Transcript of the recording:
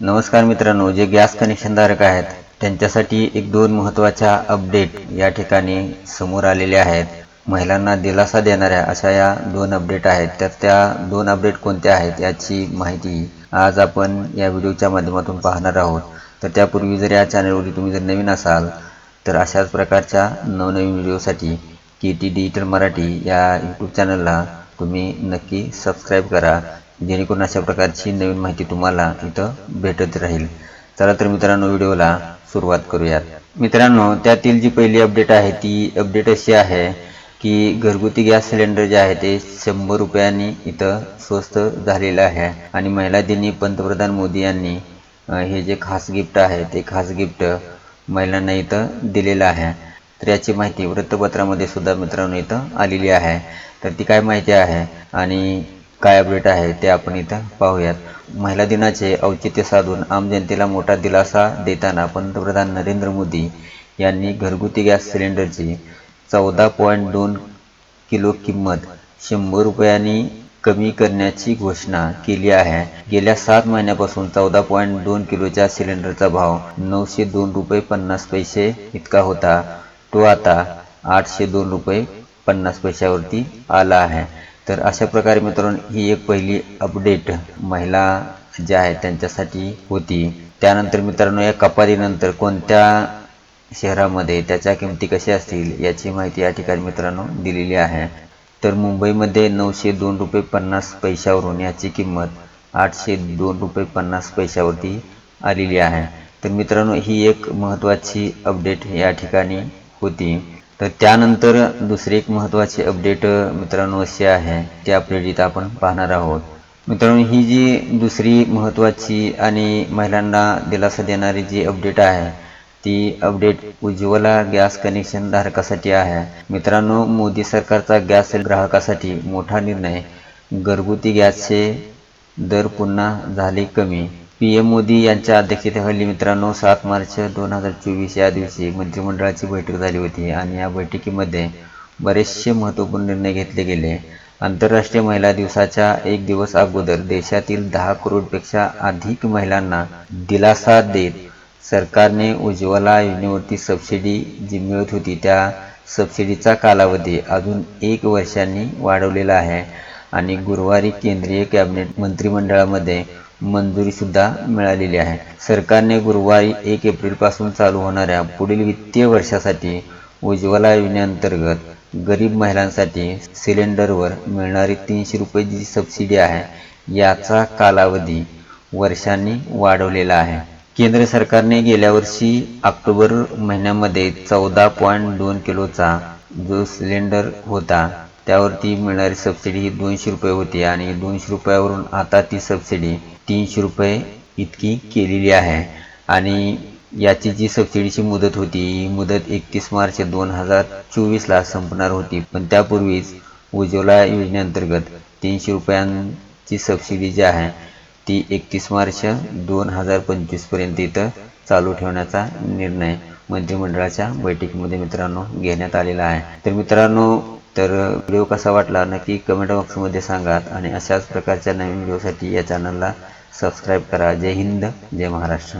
नमस्कार मित्रांनो जे गॅस कनेक्शनधारक आहेत त्यांच्यासाठी एक दोन महत्त्वाच्या अपडेट या ठिकाणी समोर आलेल्या आहेत. महिलांना दिलासा देणाऱ्या अशा या दोन अपडेट आहेत. तर त्या दोन अपडेट कोणत्या आहेत याची माहिती आज आपण या व्हिडिओच्या माध्यमातून पाहणार आहोत. तर त्यापूर्वी जर या चॅनलवरती तुम्ही जर नवीन असाल तर अशाच प्रकारच्या नवनवीन व्हिडिओसाठी के टी डिजिटल मराठी या यूट्यूब चॅनलला तुम्ही नक्की सबस्क्राईब करा. जेणेकरून अशा प्रकारची नवीन माहिती तुम्हाला इथं भेटत राहील. चला तर मित्रांनो व्हिडिओला सुरुवात करूयात. मित्रांनो त्यातील जी पहिली अपडेट आहे ती अपडेट अशी आहे की घरगुती गॅस सिलेंडर जे आहे ते शंभर रुपयांनी इथं स्वस्त झालेलं आहे. आणि महिला दिनी पंतप्रधान मोदी यांनी हे जे खास गिफ्ट आहे ते खास गिफ्ट महिलांना इथं दिलेलं आहे. तर याची माहिती वृत्तपत्रामध्ये सुद्धा मित्रांनो इथं आलेली आहे. तर ती काय माहिती आहे? आणि काय अपडेट आहे ते आपण इथं पाहूयात. महिला दिनाचे औचित्य साधून आम जनतेला मोठा दिलासा देताना पंतप्रधान नरेंद्र मोदी यांनी घरगुती गॅस सिलेंडरची चौदा पॉईंट दोन किलो किंमत शंभर रुपयांनी कमी करण्याची घोषणा केली आहे. गेल्या सात महिन्यापासून चौदा पॉईंट दोन किलोच्या सिलेंडरचा भाव नऊशे दोन रुपये पन्नास पैसे इतका होता. तो आता आठशे दोन रुपये पन्नास पैशावरती आला आहे. तर अशा प्रकारे मित्रांनो ही एक पहिली अपडेट महिला ज्या आहेत त्यांच्यासाठी होती. त्यानंतर मित्रांनो या कपातीनंतर कोणत्या शहरामध्ये त्याच्या किमती कशा असतील याची माहिती या ठिकाणी मित्रांनो दिलेली आहे. तर मुंबईमध्ये नऊशे दोन रुपये पन्नास पैशावरून याची किंमत आठशे दोन रुपये पन्नास पैशावरती आलेली आहे. तर मित्रांनो ही एक महत्त्वाची अपडेट या ठिकाणी होती. तर त्यानंतर दुसरी एक महत्त्वाची अपडेट मित्रांनो अशी आहे. ती अपडेट इथं आपण पाहणार आहोत. मित्रांनो ही जी दुसरी महत्त्वाची आणि महिलांना दिलासा देणारी जी अपडेट आहे ती अपडेट उज्ज्वला गॅस कनेक्शन धारकासाठी आहे. मित्रांनो मोदी सरकारचा गॅस ग्राहकासाठी मोठा निर्णय. घरगुती गॅसचे दर पुन्हा झाले कमी. पी एम मोदी यांच्या अध्यक्षतेखाली मित्रांनो सात मार्च दोन हजार चोवीस या दिवशी मंत्रिमंडळाची बैठक झाली होती आणि या बैठकीमध्ये बरेचसे महत्त्वपूर्ण निर्णय घेतले गेले. आंतरराष्ट्रीय महिला दिवसाच्या एक दिवस अगोदर देशातील दहा करोडपेक्षा अधिक महिलांना दिलासा देत सरकारने उज्ज्वला योजनेवरती सबसिडी जी मिळत होती त्या सबसिडीचा कालावधी अजून एक वर्षांनी वाढवलेला आहे. आणि गुरुवारी केंद्रीय कॅबिनेट मंत्रिमंडळामध्ये मंजुरीसुद्धा मिळालेली आहे. सरकारने गुरुवारी एक एप्रिलपासून चालू होणाऱ्या पुढील वित्तीय वर्षासाठी उज्ज्वला योजनेअंतर्गत गरीब महिलांसाठी सिलेंडरवर मिळणारी तीनशे रुपये जी सबसिडी आहे याचा कालावधी वर्षांनी वाढवलेला आहे. केंद्र सरकारने गेल्या वर्षी ऑक्टोबर महिन्यामध्ये चौदा पॉईंट दोन किलोचा जो सिलेंडर होता त्यावरती मिळणारी सबसिडी ही दोनशे रुपये होती आणि दोनशे रुपयावरून आता ती सबसिडी तीनशे रुपये इतकी केलेली आहे. आणि याची जी सबसिडीची मुदत होती ही मुदत एकतीस मार्च दोन हजार चोवीसला संपणार होती. पण त्यापूर्वीच उज्ज्वला योजनेअंतर्गत तीनशे रुपयांची सबसिडी जी आहे ती एकतीस मार्च दोन हजार पंचवीसपर्यंत इथं चालू ठेवण्याचा निर्णय मंत्रिमंडळाच्या बैठकीमध्ये मित्रांनो घेण्यात आलेला आहे. तर मित्रांनो तर व्हिडिओ कसा वाटला नक्की कमेंट बॉक्समध्ये सांगा आणि अशाच प्रकारच्या नवीन व्हिडिओसाठी या चॅनलला सबस्क्राईब करा. जय हिंद जय महाराष्ट्र.